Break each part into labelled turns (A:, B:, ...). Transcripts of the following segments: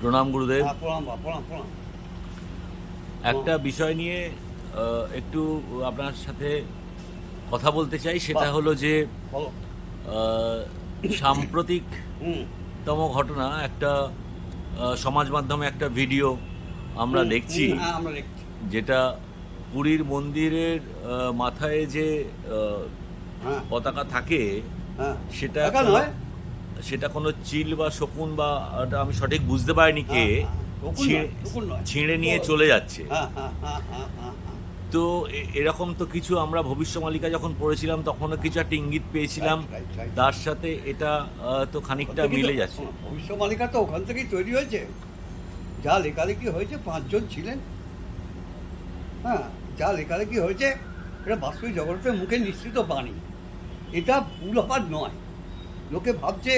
A: প্রণাম গুরুদেব।
B: হ্যাঁ,
A: একটা বিষয় নিয়ে একটু আপনার সাথে কথা বলতে চাই সেটা হলো যে
B: বলো।
A: আহ, সাম্প্রতিক তম ঘটনা একটা সমাজ মাধ্যমে একটা ভিডিও আমরা
B: হ্যাঁ আমরা দেখছি।
A: যেটা পুরীর মন্দিরের মাথায় যে
B: হ্যাঁ।
A: পতাকা থাকে
B: হ্যাঁ।
A: সেটা সেটা কোনো চিল বা শকুন বা আমি সঠিক বুঝতে পারিনি কে
B: হ্যাঁ,
A: ছিঁড়ে-
B: নয়,
A: চলে যাচ্ছে। তো এরকম তো কিছু আমরা ভবিষ্যমালিকা যখন পড়েছিলাম তখনও কিছু একটা ইঙ্গিত পেয়েছিলাম. তার সাথে এটা তো খানিকটা মিলে যাচ্ছে।
B: ভবিষ্যমালিকা তো ওখান থেকেই তৈরি হয়েছে। যা লেখালেখি হয়েছে পাঁচজন ছিলেন। হ্যাঁ যা লেখালেখি হয়েছে, এটা বাস্তবিক জগতের মুখে নিশ্চিত বাণী। এটা ভুল হবার নয়। লোকে ভাবছে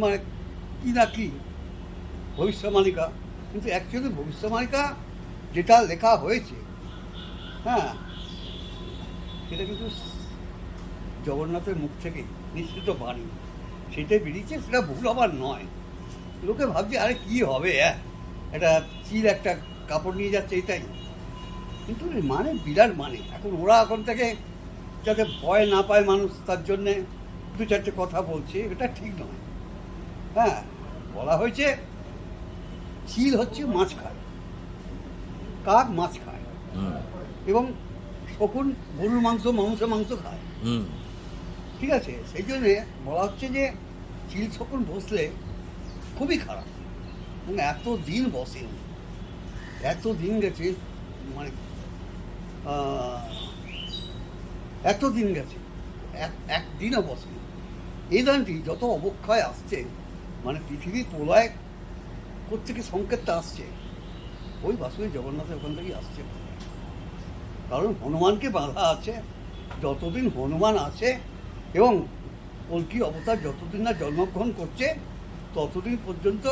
B: মানে কি না কি ভবিষ্যমালিকা কিন্তু অ্যাকচুয়ালি ভবিষ্যমালিকা যেটা লেখা হয়েছে হ্যাঁ সেটা কিন্তু জগন্নাথের মুখ থেকে নিশ্চিত বাণী। সেটাই বেরিয়েছে, সেটা ভুল হবার নয়। লোকে ভাবছে, আরে কি হবে একটা চির একটা কাপড় নিয়ে যাচ্ছে এটাই। কিন্তু মানে বিরাট মানে। এখন ওরা এখন থেকে যাতে ভয় না পায় মানুষ তার জন্যে দু চারটে কথা বলছে এটা ঠিক নয়। হ্যাঁ বলা হয়েছে চিল হচ্ছে মাছ খায় কাক মাছ খায়। এবং শকুন গরুর মাংস মানুষের মাংস খায়।
A: হুম,
B: ঠিক আছে? সেই জন্যে বলা হচ্ছে যে চিল শকুন বসলে খুবই খারাপ। এবং এত দিন বসেনি। এত দিন গেছে মানে আহ, এত দিন গেছে এক- একদিনও বসেনি। এই দানটি যত অবক্ষয় আসছে মানে পৃথিবীর প্রলয় কোথেকে সংকেতটা আসছে ওই বাসুদেব জগন্নাথের ওখান থেকেই আসছে। কারণ হনুমানকে বাঁধা আছে যতদিন হনুমান আছে এবং কল্কি অবতার যতদিন না জন্মগ্রহণ করছে ততদিন পর্যন্ত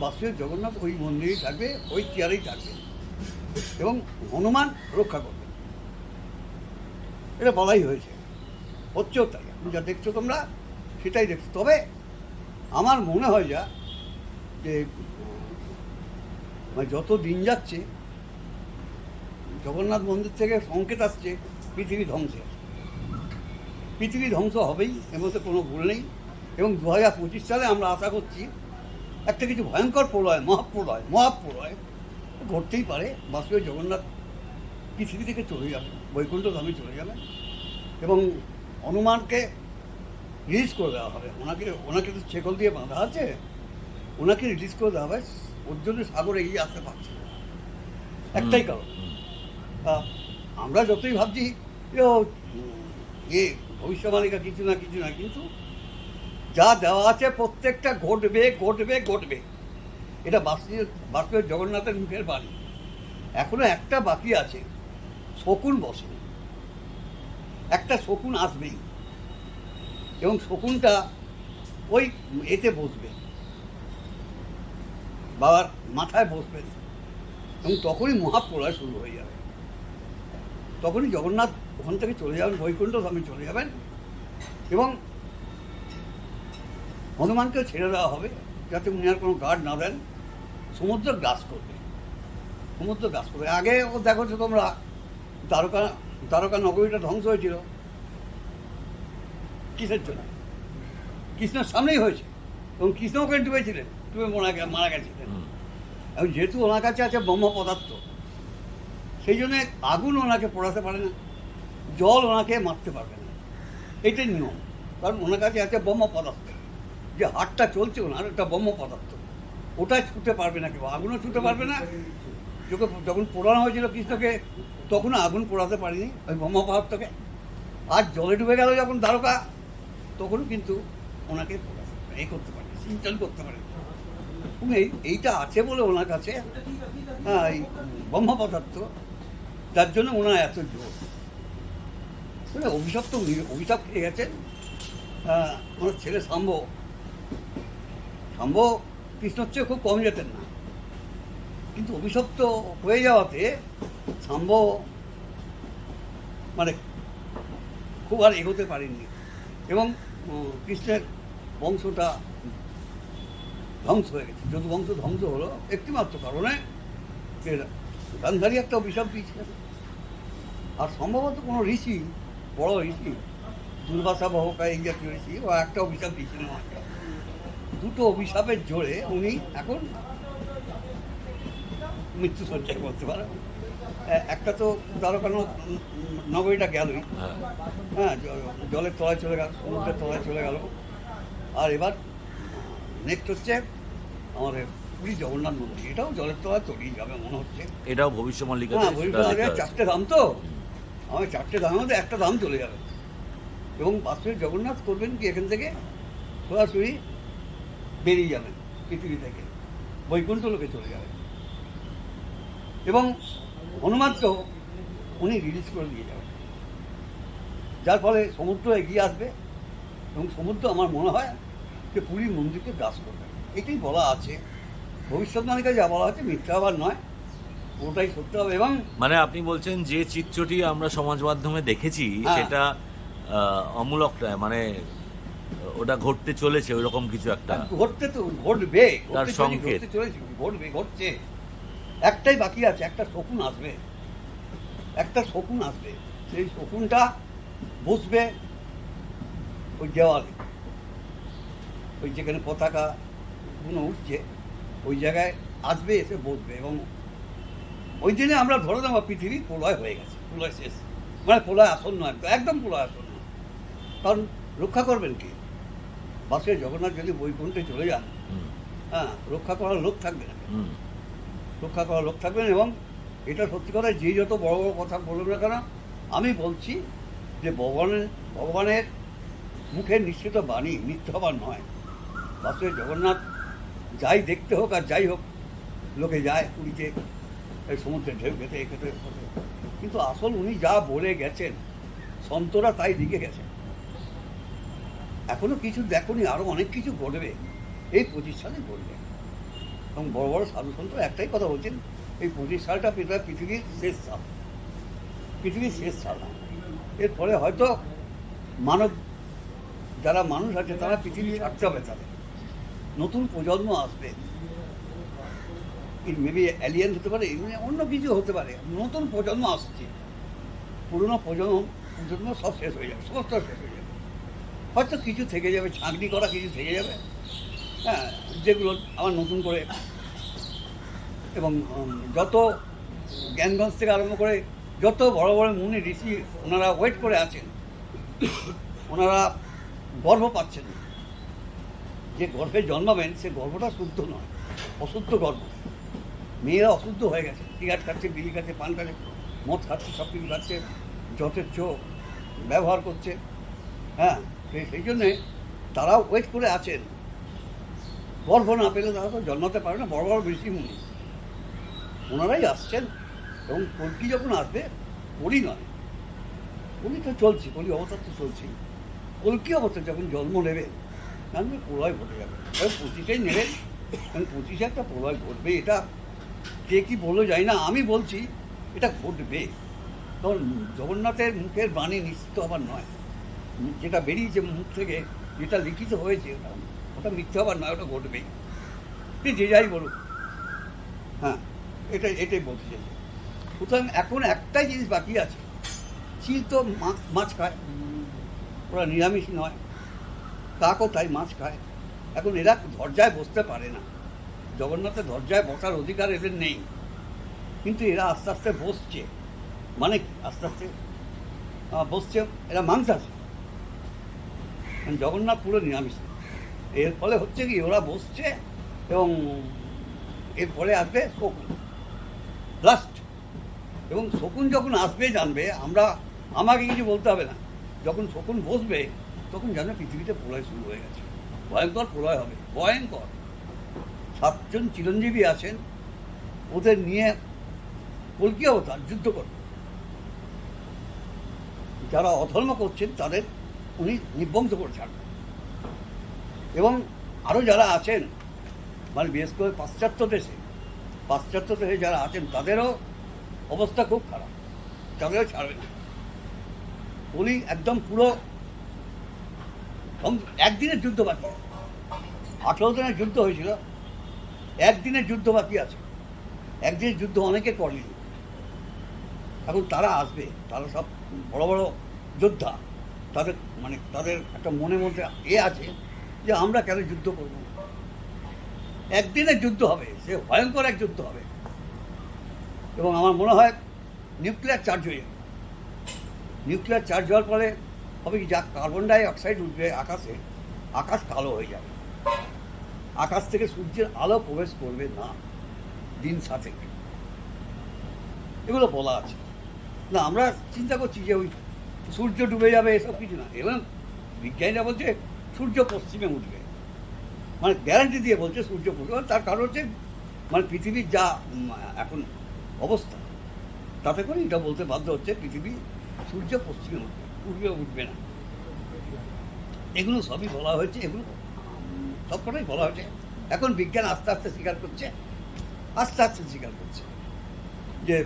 B: বাসুদেব জগন্নাথ ওই মন্দিরেই থাকবে ওই চেয়ারেই থাকবে এবং হনুমান রক্ষা করবে। এটা বলাই হয়েছে। হচ্ছেও তাই। এখন যা দেখছ তোমরা, সেটাই দেখছ। তবে আমার মনে হয় যা, যে মানে যত দিন যাচ্ছে, জগন্নাথ মন্দির থেকে সংকেত আসছে, পৃথিবী ধ্বংসের পৃথিবী ধ্বংস হবেই, এর মধ্যে কোনো ভুল নেই। এবং দু হাজার পঁচিশ সালে আমরা আশা করছি, একটা কিছু ভয়ঙ্কর প্রলয়, মহাপ্রলয় মহাপ্রলয় ঘটতেই পারে, বাসুদেব জগন্নাথ পৃথিবী থেকে চলে যাবে বৈকুণ্ঠ ধামে চলে যাবে এবং হনুমানকে রিলিজ করে দেওয়া হবে। ওনাকে ওনাকে তো ছেকল দিয়ে বাঁধা আছে ওনাকে রিলিজ করে দেওয়া হবে। ওর জন্য সাগর এগিয়ে আসতে পারছে না। একটাই কারণ। আমরা যতই ভাবছি যে ভবিষ্যবাণীকা কিছু না কিছু না কিন্তু যা দেওয়া আছে প্রত্যেকটা ঘটবে ঘটবে ঘটবে। এটা বাসুদেব জগন্নাথের মুখের বাণী। এখনও একটা বাকি আছে। শকুন বসেনি একটা শকুন আসবেই। এবং শকুনটা ওই এতে বসবে। বাবার মাথায় বসবে। এবং তখনই মহাপ্রলয় শুরু হয়ে যাবে। তখনই জগন্নাথ ওখান থেকে চলে যাবেন, বৈকুণ্ঠ ধামে চলে যাবেন। এবং হনুমানকেও ছেড়ে দেওয়া হবে, যাতে উনি আর কোনো গার্ড না দেন। সমুদ্র গ্রাস করবে। সমুদ্র গ্রাস করবে। আগে ও দেখো তোমরা দ্বারকা দ্বারকা নগরীটা ধ্বংস হয়েছিল। কিসের জন্য? কৃষ্ণের সামনেই হয়েছে। এবং কৃষ্ণ ওখানে ডুবেছিলেন। ডুবে মারা মারা গেছিলেন। এবং যেহেতু ওনার কাছে আছে ব্রহ্ম পদার্থ সেই জন্যে আগুন ওনাকে পোড়াতে পারে না জল ওনাকে মারতে পারবে না। এটাই নিয়ম। কারণ ওনার কাছে আছে ব্রহ্ম পদার্থ। যে হাটটা চলছে ওনার একটা ব্রহ্ম পদার্থ। ওটা ছুটে পারবে না কেউ। আগুনও ছুটে পারবে না। যখন যখন পোড়ানো হয়েছিল কৃষ্ণকে তখন আগুন পোড়াতে পারেনি। ওই ব্রহ্ম পদার্থকে আর জলে ডুবে গেল যখন দ্বারকা তখনও কিন্তু ওনাকে এ করতে পারে সিঞ্চন করতে পারে এই এইটা আছে বলে ওনার কাছে হ্যাঁ এই ব্রহ্ম পদার্থ যার জন্য ওনার এত জোর। মানে অভিশপ্ত অভিশাপ খেয়ে গেছেন আহ, ওনার ছেলে শাম্ব শাম্ব কৃষ্ণর চেয়ে খুব কম যেতেন না। কিন্তু অভিশপ্ত হয়ে যাওয়াতে শাম্ব মানে খুব আর এগোতে পারেননি এবং কৃষ্ণের বংশটা ধ্বংস হয়ে গেছে। যদু বংশ ধ্বংস হলো, একটিমাত্র কারণে গান্ধারী একটা অভিশাপ দিয়েছিলেন আর সম্ভবত কোনো ঋষি, বড় ঋষি, দুর্বাসা বহকা এই জাতীয় ঋষি, ও একটা অভিশাপ দিয়েছিলেন দুটো অভিশাপের জোরে উনি এখন মৃত্যু সজ্জায় বলতে পারেন একটা তো দ্বারকা ন- নগরীটা গেল।
A: হ্যাঁ।
B: হ্যাঁ জলের তলায় চলে গেল সমুদ্রের তলায় চলে গেল। আর এবার নেক্সট হচ্ছে আমাদের পুরী জগন্নাথ মন্দির। এটাও জলের তলায় তলিয়ে যাবে মনে হচ্ছে।
A: এটাও ভবিষ্য মল্লিকাতে
B: হ্যাঁ চারটে দাম তো। আমার চারটে দামের মধ্যে একটা দাম চলে যাবে। এবং বাস্তবে জগন্নাথ করবেন কি এখান থেকে সরাসরি বেরিয়ে যাবেন পৃথিবী থেকে। বৈকুণ্ঠ লোকে চলে যাবে। এবং হনুমানকেও উনি রিলিজ করে দিয়ে যাবেন। যার ফলে সমুদ্র এগিয়ে আসবে এবং সমুদ্র আমার মনে হয় যে পুরীর মন্দিরকে গ্রাস করবে। এটাই বলা আছে। ভবিষ্যৎবাণীকে যা বলা হচ্ছে মিথ্যা আবার নয়। ওটাই সত্য হবে এবং
A: মানে আপনি বলছেন যে চিত্রটি আমরা সমাজ মাধ্যমে দেখেছি
B: হ্যাঁ।
A: সেটা অমূলক নয়, মানে ওটা ঘটতে চলেছে ওইরকম কিছু একটা।
B: ঘটতে তো ঘটবে
A: তার সংকেত।
B: চলেছে ঘটবে ঘটছে। একটাই বাকি আছে একটা শকুন আসবে। একটা শকুন আসবে। সেই শকুনটা বসবে ওই দেওয়ালে। ওই যেখানে পতাকা গুলো উঠছে ওই জায়গায় আসবে এসে বসবে এবং ওই দিনে আমরা ধরে নেওয়া পৃথিবী প্রলয় হয়ে গেছে প্রলয় শেষ। মানে প্রলয় আসন্ন একদম একদম প্রলয় আসন্ন। কারণ রক্ষা করবেন কি? বাসে জগন্নাথ যদি বৈকুণ্ঠে চলে যান হ্যাঁ রক্ষা করার লোক থাকবে না। রক্ষা করার লোক থাকবেন এবং এটা সত্যি কথা, যে যত বড় বড় কথা বলবে না কেন, আমি বলছি যে ভগবানের ভগবানের মুখে নিশ্চিত বাণী মিথ্যা হবার নয়। বাসে জগন্নাথ যাই দেখতে হোক আর যাই হোক, লোকে যায় পুরীতে এই সমুদ্রে ঢেউ খেতে এ খেতে কিন্তু আসল উনি যা বলে গেছেন, সন্তরা তাই দিকে গেছেন এখনও কিছু দেখুনি, আরও অনেক কিছু ঘটবে, এই সালে ঘটবে। এবং বড় বড় সাধু সন্ত একটাই কথা বলছেন, এই পঁচিশ সালটা পৃথিবীর পৃথিবীর শেষ সাল। পৃথিবীর শেষ সাল। এরপরে হয়তো মানব, যারা মানুষ আছে, তারা পৃথিবী ছাড়তে হবে তাদের নতুন প্রজন্ম আসবে। মেবি অ্যালিয়েন হতে পারে অন্য কিছু হতে পারে। নতুন প্রজন্ম আসছে। পুরনো প্রজন্ম প্রজন্ম সব শেষ হয়ে যাবে, সমস্ত শেষ হয়ে যাবে। হয়তো কিছু থেকে যাবে, ছাঁকনি করা কিছু থেকে যাবে। হ্যাঁ যেগুলো আবার নতুন করে এবং যত জ্ঞানগঞ্জ থেকে আরম্ভ করে যত বড় বড় মুনি, ঋষি ওনারা ওয়েট করে আছেন, ওনারা গর্ভ পাচ্ছেন যে গর্ভে জন্মাবেন, সে গর্ভটা শুদ্ধ নয়, অশুদ্ধ গর্ভ। মেয়েরা অশুদ্ধ হয়ে গেছে টিকাট খাচ্ছে বিলি খাচ্ছে পান খাচ্ছে মদ খাচ্ছে, সব কিছু খাচ্ছে, যথেচ্ছ ব্যবহার করছে হ্যাঁ সেই জন্যে তারাও ওয়েট করে আছেন। গর্ভ না পেলে তারা তো জন্মাতে পারে না, বড় বড় ঋষি মুনি। ওনারাই আসছেন এবং কলকি যখন আসবে কলি নয় কলি তো চলছে কলি অবতার তো চলছেই। কলকি অবতার যখন জন্ম নেবে, তাহলে প্রলয় ঘটে যাবে। তবে পঁচিশেই নেবেন কারণ পঁচিশে একটা প্রলয় ঘটবে, এটা কে কি বলল যাই না, আমি বলছি, এটা ঘটবে। কারণ জগন্নাথের মুখের বাণী নিশ্চিত হবার নয়। যেটা বেরিয়েছে মুখ থেকে, যেটা লিখিত হয়েছে ওটা ওটা মিথ্যে হবার নয়, ওটা ঘটবেই। সে যে যাই বলুক। হ্যাঁ এটাই এটাই বলতে চাইছি। সুতরাং এখন একটাই জিনিস বাকি আছে। চিল তো মাছ মাছ খায়। ওরা নিরামিষ নয়। কাকও তাই মাছ খায়। এখন এরা ধৈর্যায় বসতে পারে না। জগন্নাথের ধৈর্যায় বসার অধিকার এদের নেই। কিন্তু এরা আস্তে আস্তে বসছে। মানে কি? আস্তে আস্তে বসছে। এরা মাংস আছে। জগন্নাথ পুরো নিরামিষ। এর ফলে হচ্ছে কি, ওরা বসছে এবং এরপরে আসবে শকুন। লাস্ট এবং শকুন যখন আসবে, জানবে, আমরা, আমাকে কিছু বলতে হবে না। যখন শকুন বসবে, তখন জানবে পৃথিবীতে প্রলয় শুরু হয়ে গেছে। ভয়ঙ্কর প্রলয় হবে, ভয়ঙ্কর। সাতজন চিরঞ্জীবী আছেন, ওদের নিয়ে কলকি অবতার, যুদ্ধ করবে যারা অধর্ম করছেন, তাদের উনি নিবংস করে ছাড়বেন। এবং আরও যারা আছেন মানে বিশেষ করে পাশ্চাত্য দেশে পাশ্চাত্য দেশে যারা আছেন, তাদেরও অবস্থা খুব খারাপ। তাদেরও ছাড়বে না। উনি একদম পুরো একদিনের যুদ্ধ বাকি। আঠেরো দিনের যুদ্ধ হয়েছিল। একদিনের যুদ্ধ বাকি আছে। একদিনের যুদ্ধ অনেকে করেনি। এখন তারা আসবে, তারা সব বড় বড় যোদ্ধা, তাদের মানে তাদের একটা মনের মধ্যে এ আছে যে আমরা কেন যুদ্ধ করব একদিনে যুদ্ধ হবে, সে ভয়ঙ্কর এক যুদ্ধ হবে। এবং আমার মনে হয় নিউক্লিয়ার চার্জ হয়ে যাবে। নিউক্লিয়ার চার্জ হওয়ার পরে হবে কি, যা কার্বন ডাই অক্সাইড উঠবে আকাশে, আকাশ কালো হয়ে যাবে। আকাশ থেকে সূর্যের আলো প্রবেশ করবে না, দিন সাথে এগুলো বলা আছে। না, আমরা চিন্তা করছি যে ওই সূর্য ডুবে যাবে, এসব কিছু না। এবং বিজ্ঞানীরা বলছে সূর্য পশ্চিমে উঠবে। মানে গ্যারান্টি দিয়ে বলছে সূর্য পশ্চিমে। তার কারণ হচ্ছে মানে পৃথিবীর যা এখন অবস্থা, তাতে করে এটা বলতে বাধ্য হচ্ছে পৃথিবী সূর্য পশ্চিমে উঠবে পূর্বে উঠবে না। এগুলো সবই বলা হয়েছে, এগুলো সবকটাই বলা হয়েছে। এখন বিজ্ঞান আস্তে আস্তে স্বীকার করছে, আস্তে আস্তে স্বীকার করছে যে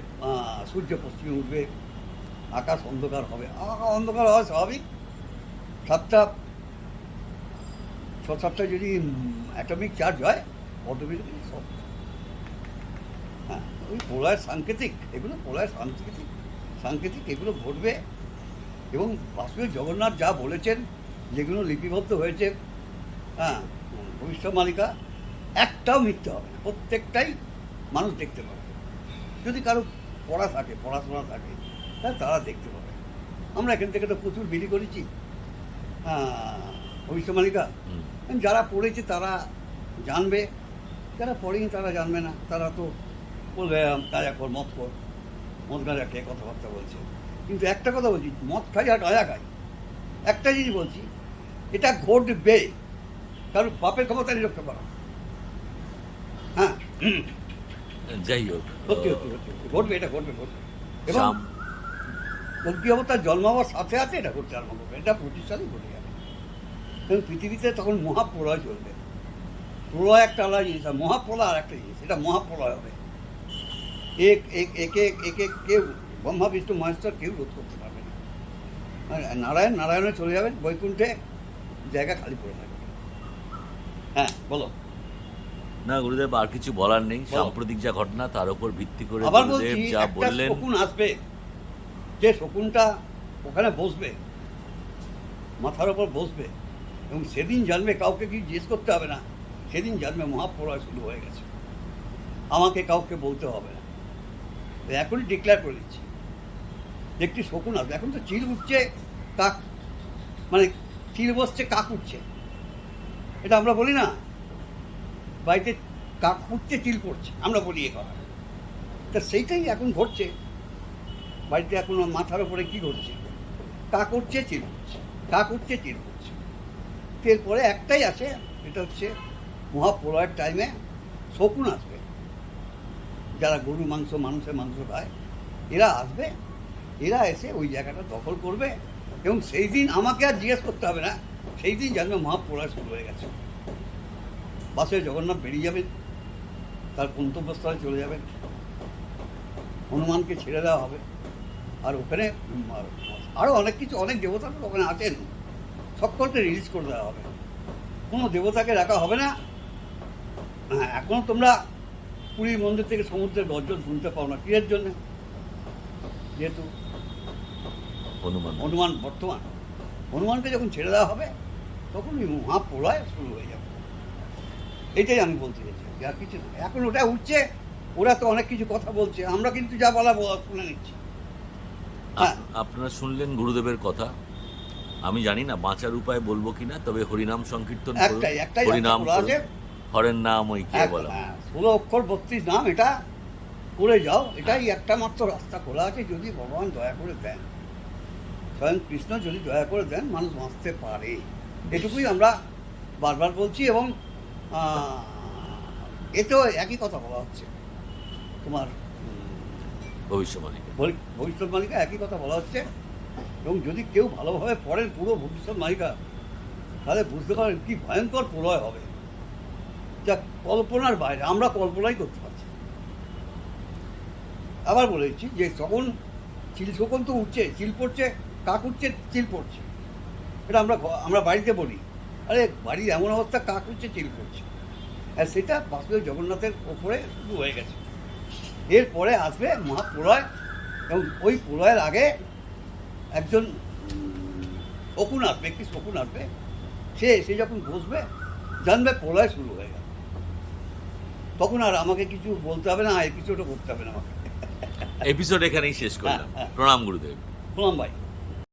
B: সূর্য পশ্চিমে উঠবে, আকাশ অন্ধকার হবে। অন্ধকার হওয়া স্বাভাবিক। সাতটা ছ যদি অ্যাটমিক চার্জ হয় অটোমেটিক্যালি সব। হ্যাঁ ওই প্রলয় সাংকেতিক, এগুলো প্রলয় সাংকেতিক সাংকেতিক, এগুলো ঘটবে। এবং বাসুদেব জগন্নাথ যা বলেছেন, যেগুলো লিপিবদ্ধ হয়েছে হ্যাঁ ভবিষ্যৎ মালিকা, একটাও মিথ্যে হবে না। প্রত্যেকটাই মানুষ দেখতে পাবে। যদি কারও পড়া থাকে, পড়াশোনা থাকে তাহলে তারা দেখতে পাবে। আমরা এখান থেকে তো প্রচুর বিলি করেছি। হ্যাঁ ভবিষ্যৎ মালিকা যারা পড়েছে তারা জানবে যারা পড়েনি তারা জানবে না। তারা তো বলবে গাঁজা কর মদ কর মদ গাঁজা খেয়ে কথাবার্তা বলছে? কিন্তু একটা কথা বলছি মদ খাই আর গাঁজা খাই। একটা জিনিস বলছি এটা ঘটবে। কারণ বাপের ক্ষমতা নিরক্ষা করা। হ্যাঁ?
A: যাই হোক
B: সত্যি সত্যি ঘটবে এটা ঘটবে ঘটবে। এবং
A: শাম-
B: কল্কি অবতার জন্ম সাথে সাথে এটা ঘটতে আরম্ভ করবে এটা পঁচিশ সালেই ঘটে কারণ পৃথিবীতে তখন মহাপ্রলয় চলবে। প্রলয় একটা আলাদা জিনিস আর মহাপ্রলয় আর একটা জিনিস এটা মহাপ্রলয় হবে। এক এক একে একে কেউ ব্রহ্মা বিষ্ণু মহেশ্বর কেউ রোধ করতে পারবে না। আর নারায়ণ নারায়ণে চলে যাবেন বৈকুণ্ঠে জায়গা খালি পড়ে থাকবে। হ্যাঁ বলো।
A: না গুরুদেব আর কিছু বলার নেই। সাম্প্রতিক যা ঘটনা তার উপর ভিত্তি করে
B: আবার বলছি
A: যা বললেন।
B: শকুন আসবে। যে শকুনটা ওখানে বসবে মাথার ওপর বসবে। এবং সেদিন জন্মে কাউকে কি জিজ্ঞেস করতে হবে না। সেদিন জন্মে মহাপ্রলয় শুরু হয়ে গেছে। আমাকে কাউকে বলতে হবে না। এখনই ডিক্লেয়ার করে দিচ্ছি। একটি শকুন আসবে। এখন তো চিল উঠছে, কাক মানে চিল বসছে, কাক উঠছে। এটা আমরা বলি না। বাড়িতে কাক উঠছে, চিল পড়ছে আমরা বলি এ কথা। তা সেইটাই এখন ঘটছে। বাড়িতে এখন মাথার উপরে কি ঘটছে? কাক উঠছে, চিল উঠছে। কাক উঠছে, চিল উঠছে। এরপরে একটাই আছে, এটা হচ্ছে মহাপ্রলয়ের টাইমে শকুন আসবে। যারা গরু, মাংস, মানুষের মাংস খায়, এরা আসবে, এরা এসে ওই জায়গাটা দখল করবে এবং সেই দিন আমাকে আর জিজ্ঞেস করতে হবে না, সেই দিন জানবে মহাপ্রলয় শুরু হয়ে গেছে। বাসে জগন্নাথ বেরিয়ে যাবেন, তার গন্তব্যস্থলে চলে যাবেন। হনুমানকে ছেড়ে দেওয়া হবে। আর ওখানে আরও অনেক কিছু, অনেক দেবতা ওখানে আছেন। সকলকে রিলিজ করে দেওয়া হবে। কোনো দেবতাকে রাখা হবে না। হ্যাঁ এখনও তোমরা পুরীর মন্দির থেকে সমুদ্রের গর্জন শুনতে পাও না। কিয়ের জন্য? যেহেতু
A: হনুমান।
B: হনুমান বর্তমান। হনুমানকে যখন ছেড়ে দেওয়া হবে তখন ওই মহাপ্রলয় শুরু হয়ে যাবে। এটাই আমি বলতে চাইছি। আর কিছু না। এখন ওটা উঠছে ওরা তো অনেক কিছু কথা বলছে। আমরা কিন্তু যা বলা বলা শুনে নিচ্ছি। হ্যাঁ
A: আপনারা শুনলেন গুরুদেবের কথা? আমি জানি না বাঁচার উপায় বলব কিনা তবে হরিনাম সংকীর্তন হরিনাম হরের নাম ওই কে বলা?
B: হ্যাঁ, ষোলো অক্ষর বত্রিশ নাম এটা করে যাও। এটাই একটা মাত্র রাস্তা খোলা আছে যদি ভগবান দয়া করে দেন। স্বয়ং কৃষ্ণ যদি দয়া করে দেন মানুষ বাঁচতে পারে। এটুকুই আমরা বারবার বলছি এবং আহ, এতেও একই কথা বলা হচ্ছে। তোমার উম,
A: ভবিষ্যবাণী
B: ভবি- ভবিষ্যৎ মালিকা একই কথা বলা হচ্ছে। এবং যদি কেউ ভালোভাবে পড়েন পুরো ভবিষ্যৎ মালিকা, তাহলে বুঝতে পারেন কি ভয়ঙ্কর প্রলয় হবে। যা কল্পনার বাইরে, আমরা কল্পনাই করতে পারছি। আবার বলেছি যে তখন চিল শকুন তো উঠছে, চিল পড়ছে, কাক উঠছে, চিল পড়ছে। এটা আমরা আমরা বাড়িতে বলি, আরে বাড়ির এমন অবস্থা, কাক উঠছে, চিল পড়ছে। আর সেটা বাসুদেব জগন্নাথের ওপরে শুরু হয়ে গেছে। এরপরে আসবে মহাপ্রলয় এবং ওই প্রলয়ের আগে একজন শকুন আসবে একটি শকুন আসবে সে এসে যখন বসবে জানবে প্রলয় শুরু হয়ে গেল। তখন আর আমাকে কিছু বলতে হবে না ওটা করতে হবে না আমাকে।
A: এপিসোড এখানেই শেষ করলাম।
B: হ্যাঁ, হ্যাঁ।
A: প্রণাম গুরুদেব।
B: প্রণাম ভাই।